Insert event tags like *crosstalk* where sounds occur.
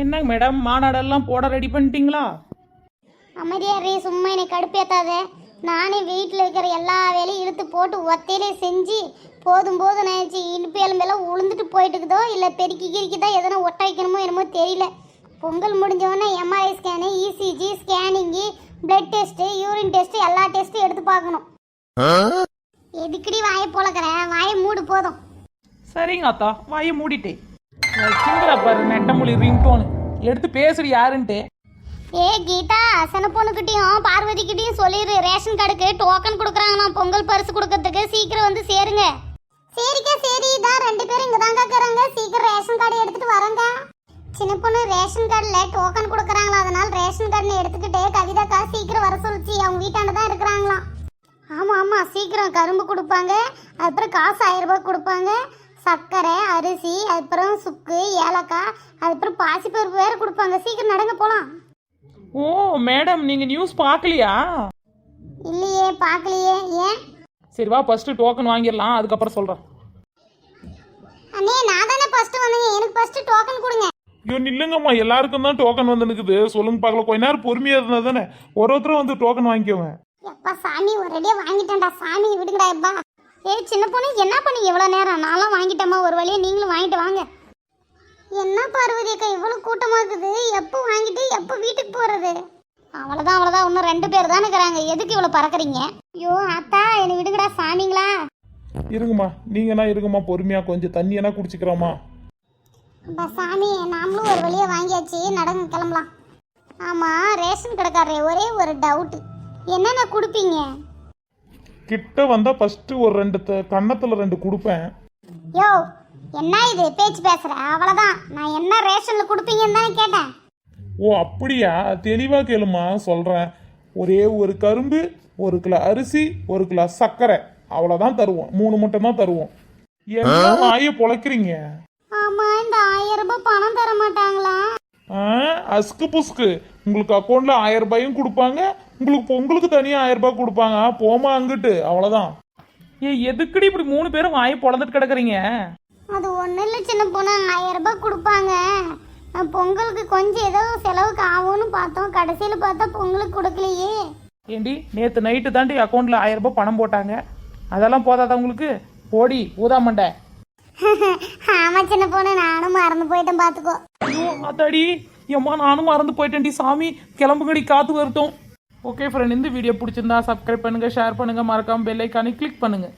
என்னங்க மேடம் மாநாடெல்லாம் போட ரெடி பண்ணிட்டீங்களா? அமைதியாரே சும்மா என்னை கடுப்பேத்தாத. நானே வீட்டில் இருக்கிற எல்லா வேலையும் இழுத்து போட்டு ஒத்தையிலே செஞ்சு போதும் போதும் நினச்சி இடுப்பு எலும்பெல்லாம் உளுந்துட்டு போயிட்டுக்குதோ இல்லை பெருக்கி கிரிக்கிதா எதனா ஒட்ட வைக்கணுமோ என்னமோ தெரியல. Pongal முடிஞ்சவொடனே MRI scan ECG scanning blood test urine test எல்லா டெஸ்ட்டும் எடுத்து பார்க்கணும். எதுக்குடி வாயை பொழக்கிற வாயை மூடு போதும். சரிங்க அத்தா வாயை மூடிட்டேன். சிங்கரா பாரு நெட்டமொழி எடுத்து பேசுறது யாருன்ட்டு. ஏ கீதா சனப்பொண்ணுக்கிட்டையும் பார்வதிக்கிட்டையும் சொல்லிடு ரேஷன் கார்டுக்கு டோக்கன் கொடுக்குறாங்களாம். பொங்கல் பரிசு கொடுக்கறதுக்கு சீக்கிரம் வந்து சேருங்க. சரிக்கா சரி. இதான் ரெண்டு பேரும் இங்கே தாங்க இருக்கிறாங்க. சீக்கிரம் ரேஷன் கார்டு எடுத்துட்டு வரங்க. சின்ன பொண்ணு ரேஷன் கார்டில் டோக்கன் கொடுக்குறாங்களா? அதனால ரேஷன் கார்டு எடுத்துக்கிட்டு கவிதாக்கா சீக்கிரம் வர சொல்லிச்சு. அவங்க வீட்டாண்ட தான் இருக்கிறாங்களாம். ஆமாம் ஆமாம் சீக்கிரம் கரும்பு கொடுப்பாங்க. அதுக்கப்புறம் காசு ஆயிரம் ரூபாய் கொடுப்பாங்க. சர்க்கரை அரிசி அதுக்கப்புறம் சுக்கு ஏலக்காய் அதுக்கப்புறம் பாசிப்பருப்பு வேறு கொடுப்பாங்க. சீக்கிரம் நடங்க போகலாம் ஓ மேடம் நீங்க நியூஸ் பார்க்கலையா? இல்லையே பார்க்கலையே. ஏன்? சரி வா ஃபர்ஸ்ட் டோக்கன் வாங்கிடலாம். அதுக்கப்புறம் சொல்றேன். அண்ணே நான் தானே ஃபர்ஸ்ட் வந்தேங்க. எனக்கு ஃபர்ஸ்ட் டோக்கன் கொடுங்க. ஐயோ நில்லுங்கம்மா. எல்லாருக்கும் தான் டோக்கன் வந்து நிற்குது சொல்லுங்க பார்க்கல கொஞ்ச நேரம் பொறுமையா இருந்தா தானே. ஒரு ஒருத்தரும் வந்து டோக்கன் வாங்கிக்கோங்க. எப்பா சாமி ஒரேடியா வாங்கிட்டேன்டா. சாமி விடுங்கடா எப்பா. ஏய் சின்ன பொண்ணு என்ன பண்ணி? இவ்வளோ நேரம். நான்லாம் வாங்கிட்டேம்மா. ஒரு வழியா நீங்களும் வாங்கிட்டு வாங்க. என்ன பார்வதி அக்கா இவ்வளோ கூட்டமாக இருக்குது? எப்போ வாங்கிட்டு எப்போ வீட்டுக்கு போகிறது அவ்வளோதான் அவ்வளோதான் இன்னும் ரெண்டு பேர் தானே இருக்கிறாங்க. எதுக்கு இவ்வளோ பறக்குறீங்க? ஐயோ அத்தா என்னை விடுங்கடா சாமிங்களா? இருங்கம்மா. நீங்கன்னா இருங்கம்மா பொறுமையா கொஞ்சம் தண்ணி என்ன குடிச்சுக்கிறோமா அப்பா சாமி நாமளும் ஒரு வழியா வாங்கியாச்சு. நடங்க கிளம்பலாம். ஆமாம் ரேஷன் கடைக்காரரே ஒரே ஒரு டவுட்டு என்னென்ன கொடுப்பீங்க? கிட்ட வந்தா ஃபர்ஸ்ட் ஒரு ரெண்டு த- கன்னத்துல ரெண்டு கொடுப்பேன். யோ என்ன இது? பேச்சு பேசுற. அவ்வளவுதான். நான் என்ன ரேஷன்ல கொடுப்பீங்கன்னு தானே கேட்டேன். ஓ அப்படியா? தெளிவா கேளுமா சொல்றேன். ஒரே ஒரு கரும்பு ஒரு கிலோ அரிசி ஒரு கிலோ சர்க்கரை. அவ்வளவுதான் தருவோம். மூணு மட்டும் தான் தருவோம். என்ன வாயை பொழைக்கிறீங்க? ஆமா இந்த ஆயிரம் ரூபாய் பணம் தர மாட்டாங்களா? ஆ, அஸ்கு புஸ்கு. உங்களுக்கு அக்கௌண்ட்ல ஆயிரம் ரூபாயும் கொடுப்பாங்க உங்களுக்கு பொங்கலுக்கு தனியா ஆயிரம் ரூபாய் கொடுப்பாங்க. போமா அங்கிட்டு. அவ்வளவுதான். ஏ எதுக்குடி இப்படி மூணு பேரும் வாயை பொழந்துட்டு கிடக்குறீங்க? அது ஒன்றும் இல்லை சின்ன பொண்ணு. ஆயிரம் ரூபாய் கொடுப்பாங்க. நான் பொங்கலுக்கு கொஞ்சம் ஏதோ செலவுக்கு ஆகும்னு பார்த்தோம். கடைசியில் பார்த்தா பொங்கலுக்கு கொடுக்கலையே. ஏண்டி நேற்று நைட்டு தாண்டி அக்கௌண்ட்ல ஆயிரம் ரூபாய் பணம் போட்டாங்க. அதெல்லாம் போதாதா உங்களுக்கு? ஓடி ஊதாமண்டை *laughs* ஆமா சின்ன பொண்ணு. நானும் மறந்து போயிட்டேன் பார்த்துக்கோ. ஐயோ அத்தாடி எம்மா நானும் மறந்து போயிட்டேன்டி சாமி. கிளம்புங்கடி காத்து வரட்டும். ஓகே ஃப்ரெண்ட் இந்த வீடியோ பிடிச்சிருந்தா சப்ஸ்கிரைப் பண்ணுங்கள் ஷேர் பண்ணுங்கள் மறக்காமல் பெல் ஐக்கானை கிளிக் பண்ணுங்கள்